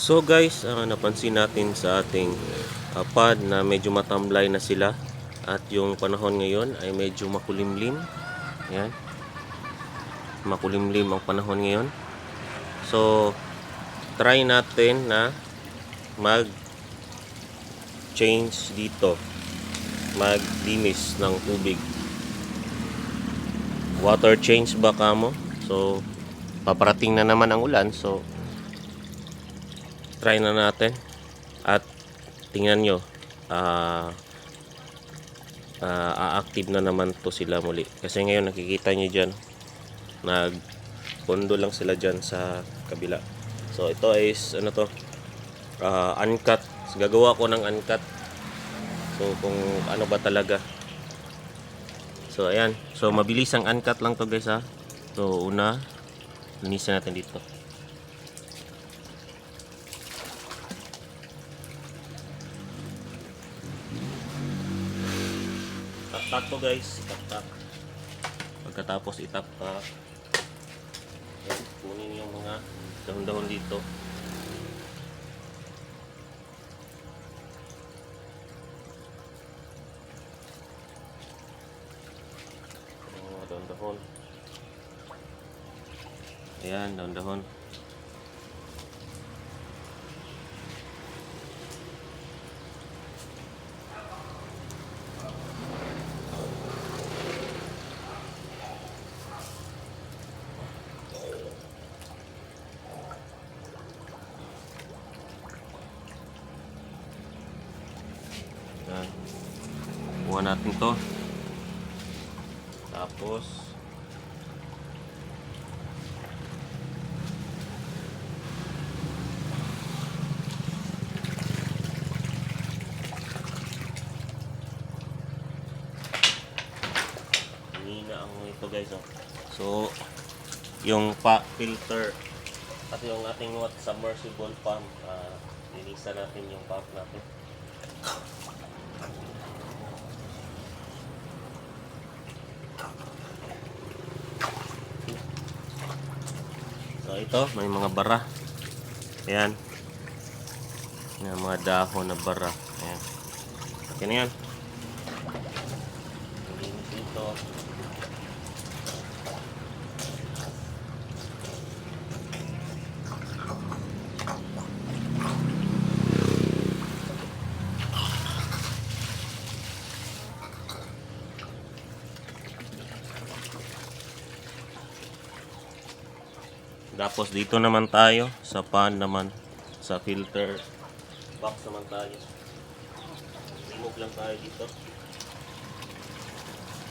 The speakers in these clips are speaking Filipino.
So guys, ah, napansin natin sa ating ah, pad na medyo matamlay na sila at yung panahon ngayon ay medyo makulimlim. Ayan. Makulimlim ang panahon ngayon. So, try natin na mag change dito. Maglinis ng tubig. Water change ba kamo? So, paparating na naman ang ulan. So, try na natin. At tingnan nyo ah ah, a-active na naman to sila muli. Kasi ngayon nakikita nyo dyan nag pondo lang sila dyan sa kabila. So ito is ano to? Ah, uncut. Gagawa ko ng uncut. So kung ano ba talaga. So ayan. So mabilis ang uncut lang to guys ha? So una linisan natin dito Tap-tap to guys, tap-tap. Pagkatapos itap-tap, yan, kunin yung mga dahon-dahon dito. Ayan, dahon-dahon. Yan. Kuha natin to. Tapos Hina ang ito guys oh. So yung pa filter at yung ating what submersible pump uh, linisan natin yung pump natin. Ito, may mga bara. Ayan. May mga dahon na bara. Ayan. Okay yan. Dito. Tapos dito naman tayo sa pan naman sa filter box naman tayo. Remove lang tayo dito.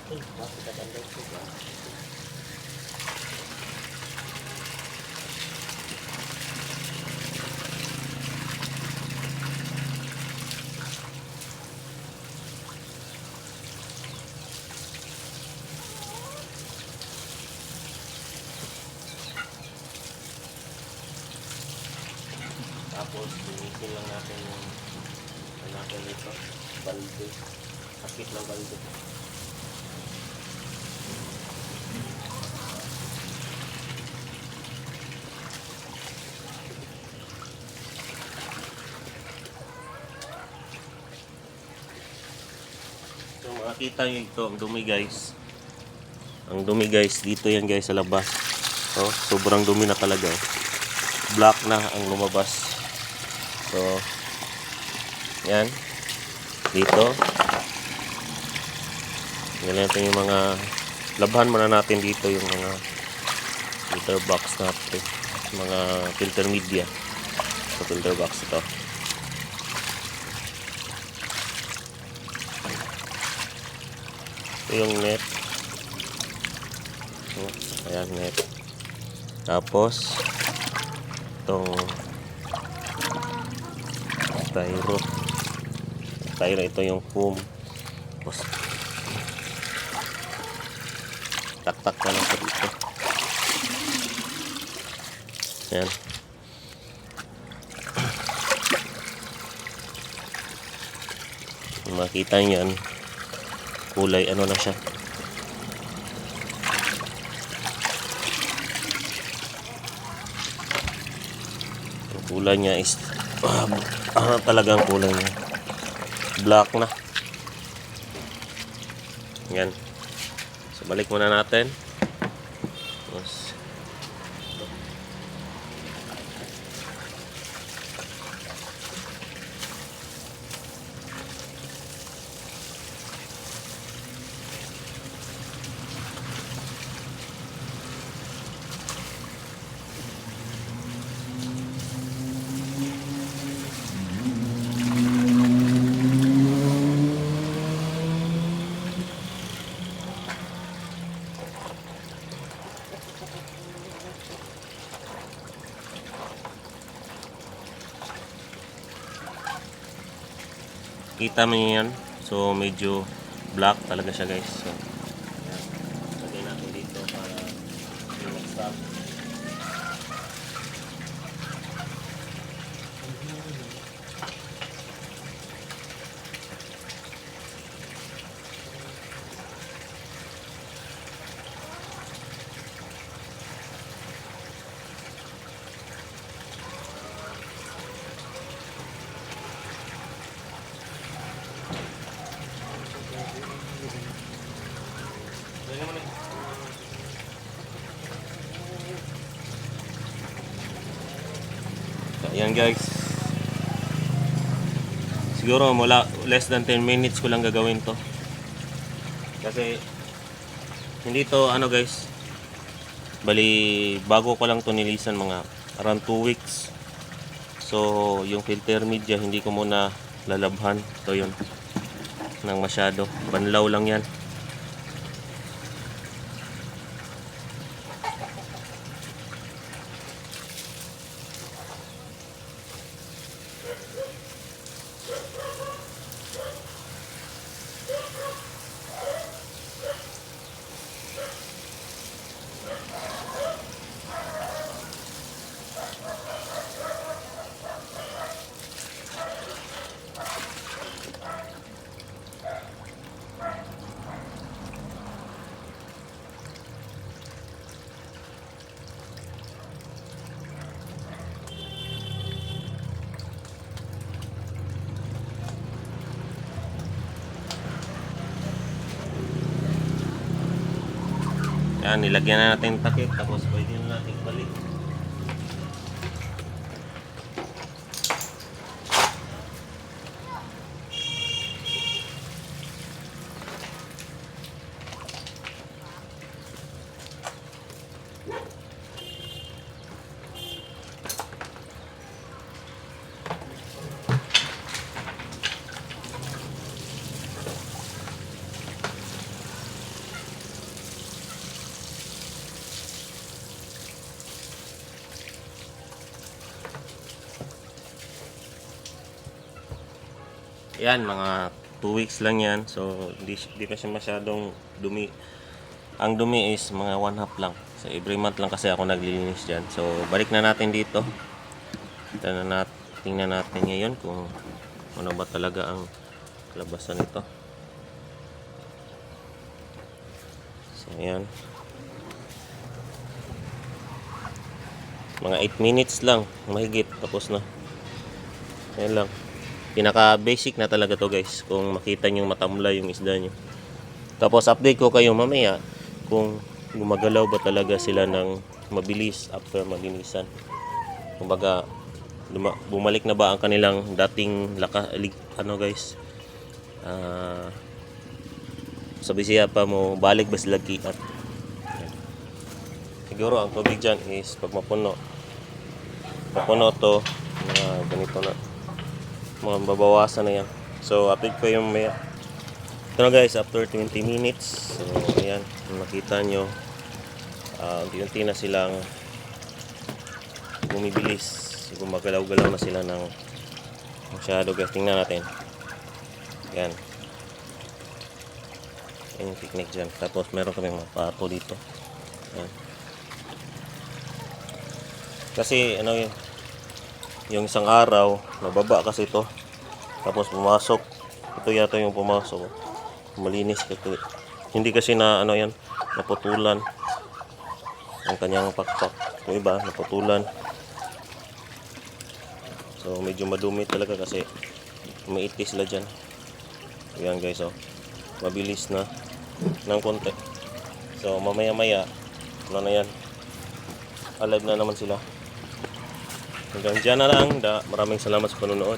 Ay, bakit tatandang ko ba? Tapos, linisin lang natin yung ano natin dito, balde. Sakit ng balde. So, makikita nyo ito, ang dumi guys. Ang dumi guys, dito yan guys sa labas. So, sobrang dumi na talaga. oh black na ang lumabas. So, yan. Dito. Yan natin yung mga labhan muna natin dito yung mga filter box natin. Mga filter media. Sa filter box ito. Ito yung net. Ayan, net. Tapos, itong styro styro ito yung foam. Tapos taktak na lang dito. Yan makita nyo yan. Kulay ano na siya. Kulay niya is ah, ah, talagang kulay niya black na. Yan. So balik muna natin. Tapos, kita mo yan so medyo black talaga siya guys. So yan. lagay natin dito para i-stop Ayan guys. Siguro mula less than 10 minutes ko lang gagawin to. Kasi hindi to ano guys. Bali bago ko lang to nilisan mga around 2 weeks. So yung filter media hindi ko muna lalabhan. To yun. Nang masyado. Banlaw lang yan. Yan, nilagyan na natin takip tapos pwede na natin balik. Yan, mga 2 weeks lang yan. So, hindi, hindi pa siya masyadong dumi. Ang dumi is mga 1 half lang. So, every month lang kasi ako naglilinis dyan. So, balik na natin dito. Tingnan natin, tingnan natin ngayon kung ano ba talaga ang labasan nito. So, yan. Mga 8 minutes lang. Mahigit. Tapos na. Yan lang pinaka basic na talaga to guys kung makita nyo matamla yung isda nyo. Tapos update ko kayo mamaya kung gumagalaw ba talaga sila ng mabilis after malinisan. Kumbaga bumalik na ba ang kanilang dating laka, ano guys? Ah sabi siya pa mo balik ba sila kiat siguro ang tubig dyan is pag mapuno. Mapuno to mga ganito na mga babawasan na yan. So update ko yung maya ito na guys after 20 minutes. So ayan kung nakita nyo uh, unti-unti na silang bumibilis. Gumagalaw-galaw na sila ng masyado guys. Tingnan natin. Yan yan yung technique dyan. Tapos meron kami mga pato dito. Yan kasi ano yun yung isang araw, nababa kasi ito. Tapos pumasok. Ito yata yung pumasok. Malinis kasi. Hindi kasi na ano yan, naputulan. Ang kanyang pakpak. Yung iba, naputulan. So medyo madumi talaga kasi umiiti sila dyan. Ayan guys oh. Mabilis na ng konti. So mamaya maya ano na yan. Alive na naman sila. Hanggang dyan na lang. Da, maraming salamat sa panonood.